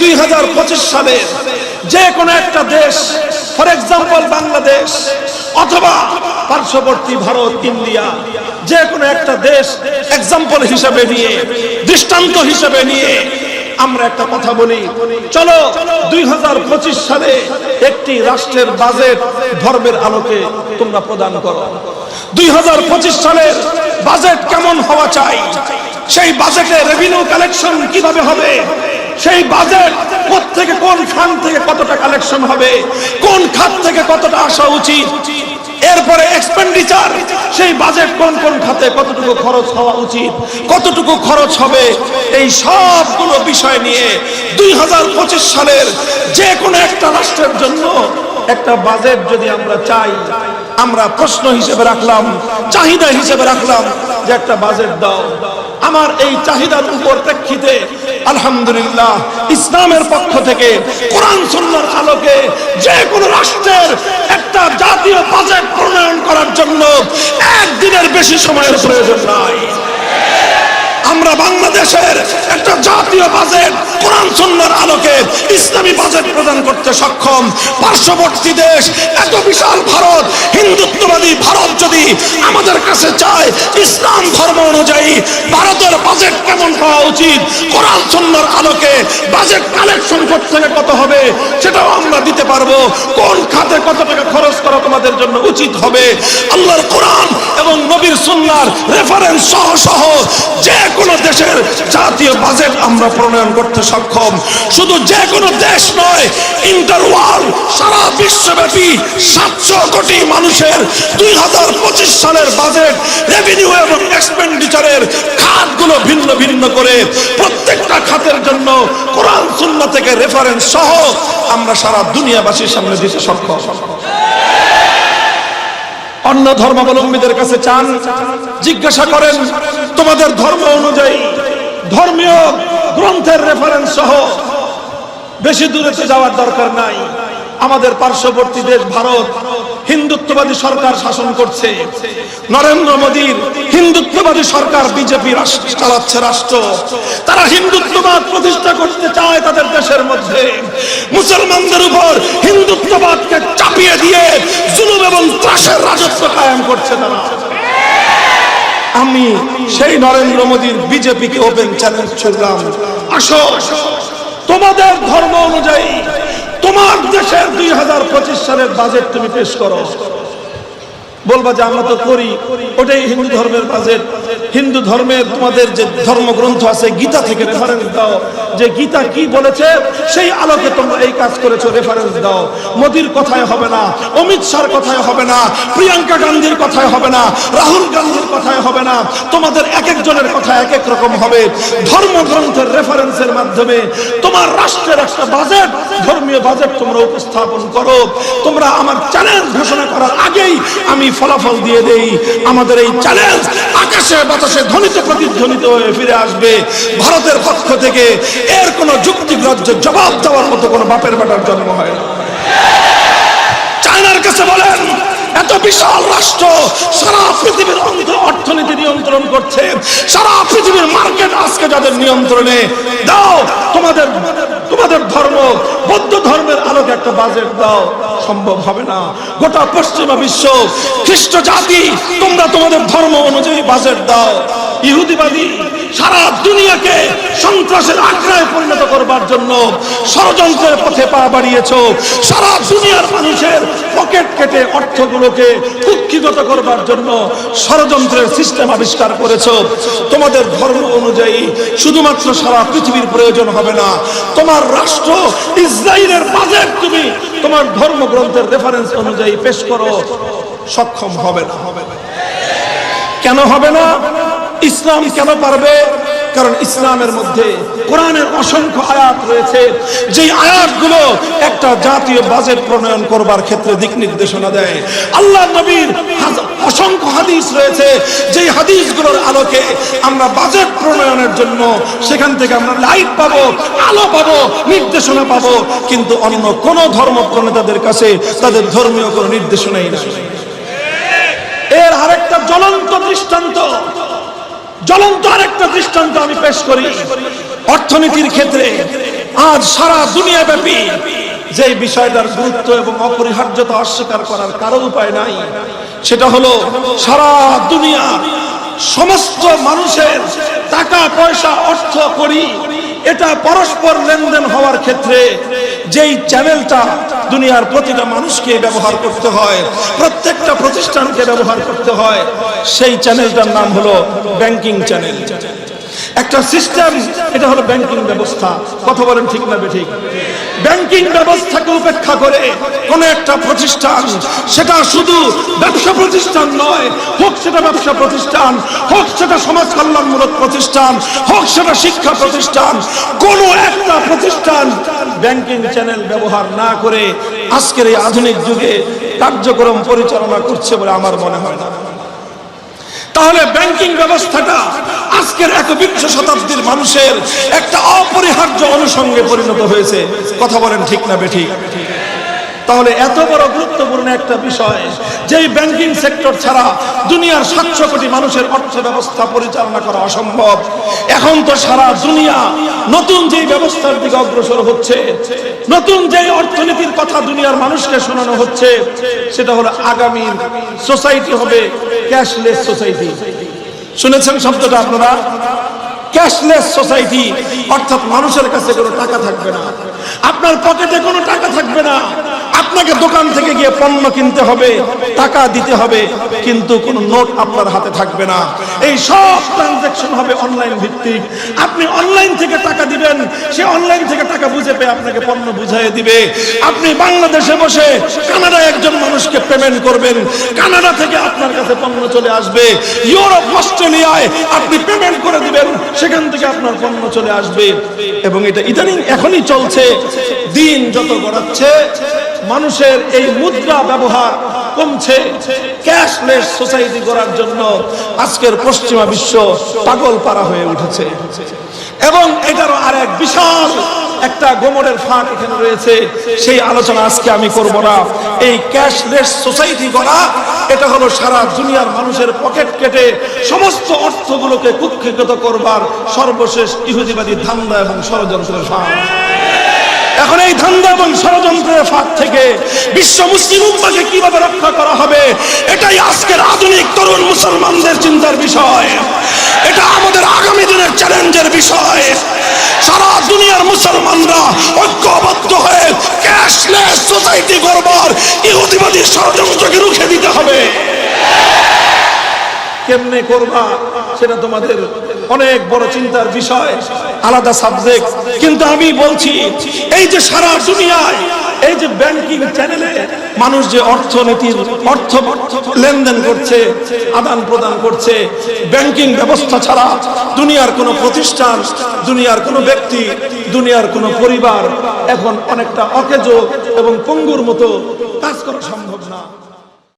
দুই হাজার পঁচিশ সালে যে কোনো একটা দেশ ফর এক্সাম্পল বাংলাদেশ অথবা পার্শ্ববর্তী ভারত, ইন্ডিয়া, যে কোনো একটা দেশ এক্সাম্পল হিসেবে নিয়ে, দৃষ্টান্ত হিসেবে নিয়ে আমরা একটা কথা বলি। চলো, দুই হাজার পঁচিশ সালে একটি রাষ্ট্রের বাজেট, ধর্মের আলোকে তোমরা প্রদান করো। দুই সালের বাজেট কেমন হওয়া চাই? সেই বাজেটে রেভিনিউ কালেকশন কীভাবে হবে? সেই বাজেট থেকে কোন খান থেকে কতটা কালেকশন হবে? কোন খাত থেকে কতটা আসা উচিত? এরপরে এক্সপেন্ডিচার সেই বাজেট কোন কোন খাতে কতটুকু খরচ হওয়া উচিত? কতটুকু খরচ হবে? এই সবগুলো বিষয় নিয়ে দুই হাজার পঁচিশ সালের যে কোনো একটা রাষ্ট্রের জন্য একটা বাজেট যদি আমরা চাই, আমরা প্রশ্ন হিসেবে রাখলাম, চাহিদা হিসেবে রাখলাম যে একটা বাজেট দাও। আমার এই চাহিদার উপর প্রেক্ষিতে আলহামদুলিল্লাহ, ইসলামের পক্ষ থেকে, কোরআন সুন্নার আলোকে যে কোনো রাষ্ট্রের একটা জাতীয় বাজেট প্রণয়ন করার জন্য একদিনের বেশি সময়ের প্রয়োজন নাই। আমরা বাংলাদেশের একটা জাতীয় বাজেট, কোরআন সুন্নার আলোকে ইসলামী বাজেট প্রদান করতে সক্ষম। পার্শ্ববর্তী দেশ, এত বিশাল ভারত, হিন্দুত্ববাদী ভারত যদি আমাদের কাছে চায়, ইসলাম ধর্ম অনুযায়ী ভারতের বাজেট কেমন হওয়া উচিত? কোরআন সুন্নার আলোকে বাজেট কালেকশন করতে কত হবে? সেটাও আমরা দিতে পারব। কোন খাতে কত টাকা তোমাদের জন্য উচিত হবে। আল্লাহর কোরআন এবং নবীর সুন্নার রেফারেন্স সহ সহ যে কোনো দেশের জাতীয় বাজেট আমরা প্রণয়ন করতে সক্ষম। শুধু যে কোনো দেশ নয় ইন্টার ওয়ার্ল্ড সারা বিশ্বব্যাপী সাতশো কোটি মানুষের দুই হাজার পঁচিশ সালের বাজেট রেভিনিউ এবং এক্সপেন্ডিচারের খাতগুলো ভিন্ন ভিন্ন করে প্রত্যেকটা খাতের জন্য কোরআন, সুন্না থেকে রেফারেন্স সহ আমরা সারা দুনিয়াবাসীর সামনে দিতে সক্ষম। অন্য ধর্মাবলম্বীদের কাছে চান, জিজ্ঞাসা করেন, তোমাদের ধর্ম অনুযায়ী ধর্মীয় গ্রন্থের রেফারেন্স সহ বেশি দূরে যাওয়ার দরকার নাই। আমাদের পার্শ্ববর্তী দেশ ভারত হিন্দুত্ববাদী সরকার শাসন করছে। নরেন্দ্র মোদীর হিন্দুত্ববাদী সরকার বিজেপি চালাচ্ছে রাষ্ট্র। তারা হিন্দুত্ববাদ প্রতিষ্ঠা করতে চায় তাদের দেশের মধ্যে। মুসলমানদের উপর হিন্দুত্ববাদকে চাপিয়ে দিয়ে জুলুম এবং ত্রাসের রাজত্ব কায়েম করছে তারা। আমি সেই নরেন্দ্র মোদীর বিজেপিকে ওপেন চ্যালেঞ্জ ছুড়লাম। আসো, তোমাদের ধর্ম অনুযায়ী তোমার দেশের দুই হাজার পঁচিশ সালের বাজেট তুমি পেশ করো। বলবা যে আমরা তো করি, ওটাই হিন্দু ধর্মের বাজেট হিন্দু ধর্মের তোমাদের যে ধর্মগ্রন্থ আছে, গীতা থেকে রেফারেন্স দাও। যে গীতা কি বলেছে, সেই আলোকে তোমরা এই কাজ করেছ রেফারেন্স দাও। মোদির কথায় হবে না, অমিত শাহর কথায় হবে না, প্রিয়াঙ্কা গান্ধীর কথায় হবে না, রাহুল গান্ধীর কথায় হবে না। তোমাদের এক একজনের কথা এক এক রকম হবে। ধর্মগ্রন্থের রেফারেন্সের মাধ্যমে তোমার রাষ্ট্রের একটা বাজেট ধর্মীয় বাজেট তোমরা উপস্থাপন করো। তোমরা আমার চ্যালেঞ্জ ঘোষণা করার আগেই আমি ফলাফল দিয়ে দেই। আমাদের এই চ্যালেঞ্জ আকাশে বাতাসে ধ্বনিত প্রতিধ্বনিত হয়ে ফিরে আসবে। ভারতের পক্ষ থেকে এর কোনো যুক্তিগ্রাহ্য জবাব দেওয়ার মতো কোনো বাপের বেটার জন্ম হয় চায়নার কাছে বলেন, এত বিশাল রাষ্ট্র সারা পৃথিবীর অর্থনীতি নিয়ন্ত্রণ করছে। সারা পৃথিবীর মার্কেট আজকে যাদের নিয়ন্ত্রণে, দাও, তোমাদের তোমাদের ধর্ম, বৌদ্ধ ধর্মের আলোকে একটা বাজেট দাও, সম্ভব হবে না। গোটা পশ্চিমা বিশ্ব, খ্রিস্ট জাতি, তোমরা তোমাদের ধর্ম অনুযায়ী বাজেট দাও। ইহুদিবাদী সারা দুনিয়াকে সন্ত্রাসের আখড়ায় পরিণত করবার জন্য ষড়যন্ত্রের পথে পা বাড়িয়েছ। সারা দুনিয়ার মানুষের পকেট কেটে অর্থগুলোকে কুক্ষিগত করবার জন্য ষড়যন্ত্রের সিস্টেম আবিষ্কার করেছ। তোমাদের ধর্ম অনুযায়ী শুধুমাত্র সারা পৃথিবীর প্রয়োজন হবে না। তোমার রাষ্ট্র ইসরায়েলের বাজেট তুমি তোমার ধর্মগ্রন্থের রেফারেন্স অনুযায়ী পেশ করো। সক্ষম হবে না হবে না। কেন হবে না? ইসলাম কেন পারবে? কারণ ইসলামের মধ্যে কোরআনের অসংখ্য আয়াত রয়েছে। যে আয়াতগুলো একটা জাতীয় বাজেট প্রণয়ন করবার ক্ষেত্রে দিক নির্দেশনা দেয়। আল্লাহ নবীর অসংখ্য হাদিস রয়েছে। যে হাদিসগুলোর আলোকে আমরা বাজেট প্রণয়নের জন্য সেখান থেকে আমরা লাইট পাবো, আলো পাবো, নির্দেশনা পাবো। কিন্তু অন্য কোন ধর্ম প্রণেতাদের কাছে তাদের ধর্মীয় কোনো নির্দেশনাই নেই। এর আরেকটা জ্বলন্ত দৃষ্টান্ত জ্বলন্ত আরেকটা দৃষ্টান্ত আমি পেশ করি। অর্থনীতির ক্ষেত্রে আজ সারা দুনিয়া ব্যাপী যে বিষয়টার গুরুত্ব এবং অপরিহার্যতা অস্বীকার করার কারও উপায় নাই, সেটা হলো সারা দুনিয়া সমস্ত মানুষের টাকা, পয়সা, অর্থ করি এটা পরস্পর লেনদেন হওয়ার ক্ষেত্রে যেই চ্যানেলটা দুনিয়ার প্রতিটা মানুষকে ব্যবহার করতে হয়, প্রত্যেকটা প্রতিষ্ঠানকে ব্যবহার করতে হয়, সেই চ্যানেলটার নাম হলো ব্যাংকিং চ্যানেল। একটা সিস্টেম, এটা হলো ব্যাংকিং ব্যবস্থা। কথা বলেন ঠিক না বেঠিক? ব্যাংকিং ব্যবস্থাকে উপেক্ষা করে কোন একটা প্রতিষ্ঠান, সেটা শুধু ব্যবসা প্রতিষ্ঠান নয়, হোক সেটা ব্যবসা প্রতিষ্ঠান, হোক সেটা সমাজ কল্যাণমূলক প্রতিষ্ঠান, হোক সেটা শিক্ষা প্রতিষ্ঠান, কোন একটা প্রতিষ্ঠান ব্যাংকিং চ্যানেল ব্যবহার না করে আজকের এই আধুনিক যুগে কার্যক্রম পরিচালনা করছে বলে আমার মনে হয় না। তাহলে ব্যাংকিং ব্যবস্থাটা আজকের একবিংশ শতাব্দীর মানুষের একটা অপরিহার্য অনুষঙ্গে পরিণত হয়েছে। কথা বলেন ঠিক না বেঠিক তাহলে এত বড় গুরুত্বপূর্ণ একটা বিষয়, যেই ব্যাংকিং সেক্টর ছাড়া দুনিয়ার সাতশো কোটি মানুষের অর্থ ব্যবস্থা পরিচালনা করা অসম্ভব। এখন তো সারা দুনিয়া নতুন যেই ব্যবস্থার দিকে অগ্রসর হচ্ছে, নতুন যেই অর্থনীতির কথা দুনিয়ার মানুষকে শোনানো হচ্ছে, সেটা হলো আগামী সোসাইটি হবে ক্যাশলেস সোসাইটি শুনেছেন শব্দটা আপনারা? ক্যাশলেস সোসাইটি অর্থাৎ মানুষের কাছে কোনো টাকা থাকবে না। আপনার পকেটে কোনো টাকা থাকবে না। আপনাকে দোকান থেকে গিয়ে পণ্য কিনতে হবে, টাকা দিতে হবে, কিন্তু কোন নোট আপনার হাতে থাকবে না। এই সব ট্রানজাকশন হবে অনলাইন ভিত্তিক। আপনি অনলাইন থেকে টাকা দিবেন, সে অনলাইন থেকে টাকা বুঝে পেয়ে আপনাকে পণ্য বুঝাই দিবে। আপনি বাংলাদেশে বসে কানাডায় একজন মানুষকে পেমেন্ট করবেন। কানাডা থেকে আপনার কাছে পণ্য চলে আসবে। ইউরোপ, অস্ট্রেলিয়ায় আপনি পেমেন্ট করে দিবেন, সেখান থেকে আপনার পণ্য চলে আসবে। এবং এটা ইদানিং এখনই চলছে। দিন যত গড়াচ্ছে মানুষের এই মুদ্রা ব্যবহার কমছে। ক্যাশলেস সোসাইটি করার জন্য আজকের পশ্চিমা বিশ্ব পাগল পারা হয়ে উঠেছে। এবং এটারও আর এক বিশাল একটা গোমরের ফাঁক এখানে রয়েছে। সেই আলোচনা আজকে আমি করব না। এই ক্যাশলেস সোসাইটি করা এটা হলো সারা দুনিয়ার মানুষের পকেট কেটে সমস্ত অর্থগুলোকে কুক্ষিগত করবার সর্বশেষ ইহুদিবাদী ধান্দা এবং ষড়যন্ত্রের ফাঁক এখন এই ধান্দা এবং ষড়যন্ত্রের ফাঁক থেকে বিশ্ব মুসলিম উম্মাকে কীভাবে রক্ষা করা হবে? এটাই আজকের আধুনিক তরুণ মুসলমানদের চিন্তার বিষয়। এটা আমাদের আগামী দিনের চ্যালেঞ্জের বিষয়। সারা দুনিয়ার মুসলমানরা ঐক্যবদ্ধ হয়ে ক্যাশলেস সোসাইটি করবার ইহুদিবাদী ষড়যন্ত্রকে রুখে দিতে হবে। কেমনে করবা? সেটা তোমাদের অনেক বড় চিন্তার বিষয়, আলাদা সাবজেক্ট কিন্তু আমি বলছি, এই যে সারা দুনিয়ায়, এই যে ব্যাংকিং চ্যানেলে মানুষ যে অর্থনীতির অর্থ লেনদেন করছে, আদান প্রদান করছে ব্যাংকিং ব্যবস্থা ছাড়া দুনিয়ার কোনো প্রতিষ্ঠান, দুনিয়ার কোনো ব্যক্তি, দুনিয়ার কোনো পরিবার এখন অনেকটা অকেজ এবং পঙ্গুর মতো কাজ করা সম্ভব।